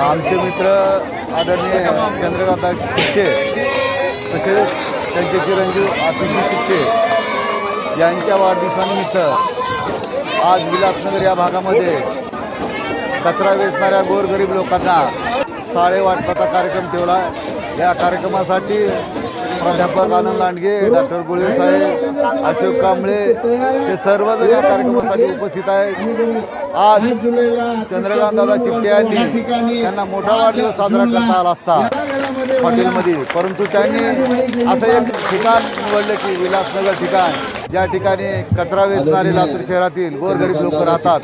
आमचे मित्र आदरणीय चंद्रकांता चित्ते तसेच त्यांचे चिरंजीव आतिशी चित्ते यांच्या वाढदिवसानिमित्त आज विलासनगर या भागामध्ये कचरा वेचणाऱ्या गोरगरीब लोकांना साळे वाटपाचा कार्यक्रम ठेवला. या कार्यक्रमासाठी प्राध्यापक आनंद लांडगे डॉक्टर गुळे साहेब अशोक कांबळे हे सर्वजण या कार्यक्रमासाठी उपस्थित आहेत. आज चंद्रकांत चिपटे यांनी त्यांना मोठा वाढदिवस साजरा करता आला असता हॉटेलमध्ये. परंतु त्यांनी असं एक ठिकाण निवडलं की विलासनगर ठिकाण. ज्या ठिकाणी कचरा वेचणारे लातूर शहरातील गोरगरीब लोक राहतात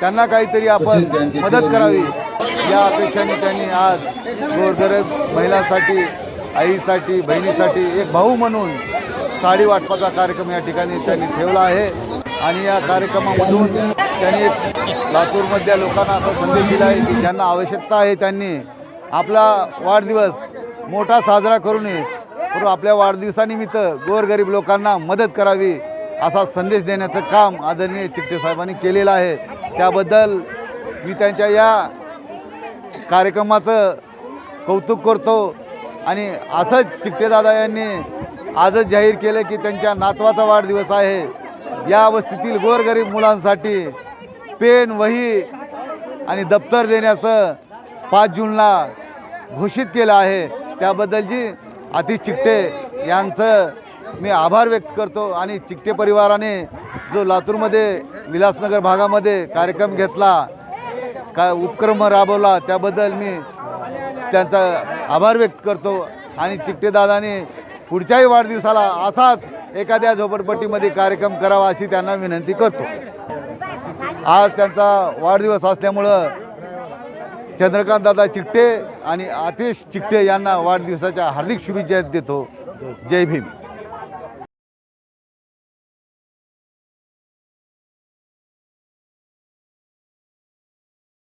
त्यांना काहीतरी आपण मदत करावी. या अपेक्षाने त्यांनी आज गोरगरीब महिलांसाठी आईसाठी बहिणीसाठी एक भाऊ म्हणून साडी वाटपाचा कार्यक्रम या ठिकाणी त्यांनी ठेवला आहे. आणि या कार्यक्रमामधून त्यांनी लातूरमधल्या लोकांना असा संदेश दिला आहे की ज्यांना आवश्यकता आहे त्यांनी आपला वाढदिवस मोठा साजरा करू नये. परंतु आपल्या वाढदिवसानिमित्त गोरगरीब लोकांना मदत करावी असा संदेश देण्याचं काम आदरणीय चिकटे साहेबांनी केलेलं आहे. त्याबद्दल मी त्यांच्या या कार्यक्रमाचं कौतुक करतो. आणि असंच चिकटेदादा यांनी आजच जाहीर केलं की त्यांच्या नातवाचा वाढदिवस आहे. या वस्तीतील गोरगरीब मुलांसाठी पेन वही आणि दप्तर देण्याचं पाच जूनला घोषित केलं आहे. त्याबद्दलची अतिश चिकटे यांचं मी आभार व्यक्त करतो आणि चिकटे परिवाराने जो लातूरमध्ये विलासनगर भागामध्ये कार्यक्रम घेतला का उपक्रम राबवला त्याबद्दल मी त्यांचा आभार व्यक्त करतो आणि चिकटेदादाने पुढच्याही वाढदिवसाला असाच एखाद्या झोपडपट्टीमध्ये कार्यक्रम करावा अशी त्यांना विनंती करतो. आज त्यांचा वाढदिवस असल्यामुळं चंद्रकांत दादा चिकटे आणि आतिश चिकटे यांना वाढदिवसाच्या हार्दिक शुभेच्छा देतो. जय भीम.